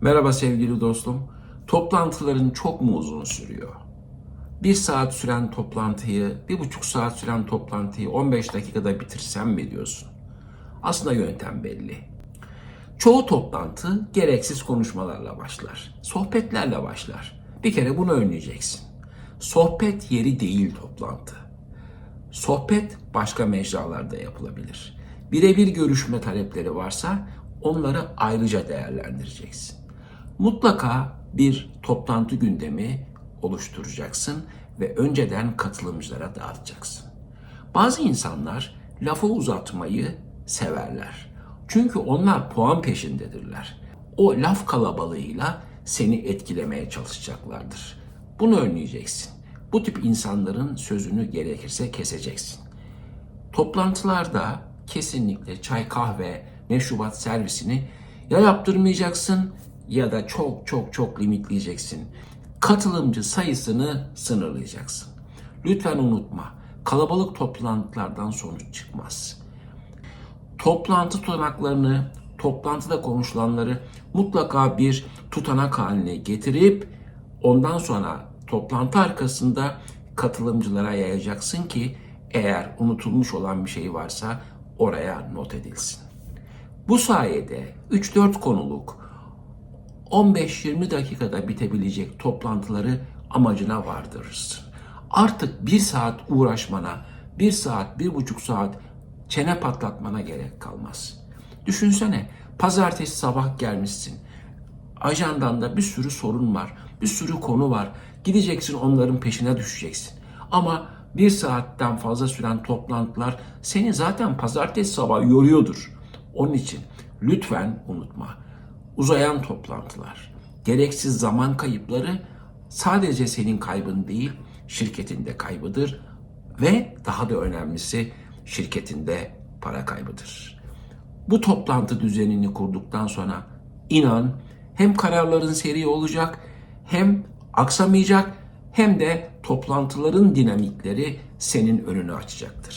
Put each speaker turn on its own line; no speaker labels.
Merhaba sevgili dostum. Toplantıların çok mu uzun sürüyor? Bir saat süren toplantıyı, bir buçuk saat süren toplantıyı 15 dakikada bitirsem mi diyorsun? Aslında yöntem belli. Çoğu toplantı gereksiz konuşmalarla başlar. Sohbetlerle başlar. Bir kere bunu önleyeceksin. Sohbet yeri değil toplantı. Sohbet başka mecralarda yapılabilir. Birebir görüşme talepleri varsa onları ayrıca değerlendireceksin. Mutlaka bir toplantı gündemi oluşturacaksın ve önceden katılımcılara dağıtacaksın. Bazı insanlar lafı uzatmayı severler. Çünkü onlar puan peşindedirler. O laf kalabalığıyla seni etkilemeye çalışacaklardır. Bunu önleyeceksin. Bu tip insanların sözünü gerekirse keseceksin. Toplantılarda kesinlikle çay kahve meşrubat servisini ya yaptırmayacaksın ya da çok çok çok limitleyeceksin. Katılımcı sayısını sınırlayacaksın. Lütfen unutma. Kalabalık toplantılardan sonuç çıkmaz. Toplantı tutanaklarını, toplantıda konuşulanları mutlaka bir tutanak haline getirip ondan sonra toplantı arkasında katılımcılara yayacaksın ki eğer unutulmuş olan bir şey varsa oraya not edilsin. Bu sayede 3-4 konuluk 15-20 dakikada bitebilecek toplantıları amacına vardırırsın. Artık bir saat uğraşmana, bir saat, bir buçuk saat çene patlatmana gerek kalmaz. Düşünsene, pazartesi sabah gelmişsin. Ajandanda bir sürü sorun var, bir sürü konu var. Gideceksin onların peşine düşeceksin. Ama bir saatten fazla süren toplantılar seni zaten pazartesi sabah yoruyordur. Onun için lütfen unutma. Uzayan toplantılar, gereksiz zaman kayıpları sadece senin kaybın değil, şirketin de kaybıdır ve daha da önemlisi şirketinde para kaybıdır. Bu toplantı düzenini kurduktan sonra inan hem kararların seri olacak hem aksamayacak hem de toplantıların dinamikleri senin önünü açacaktır.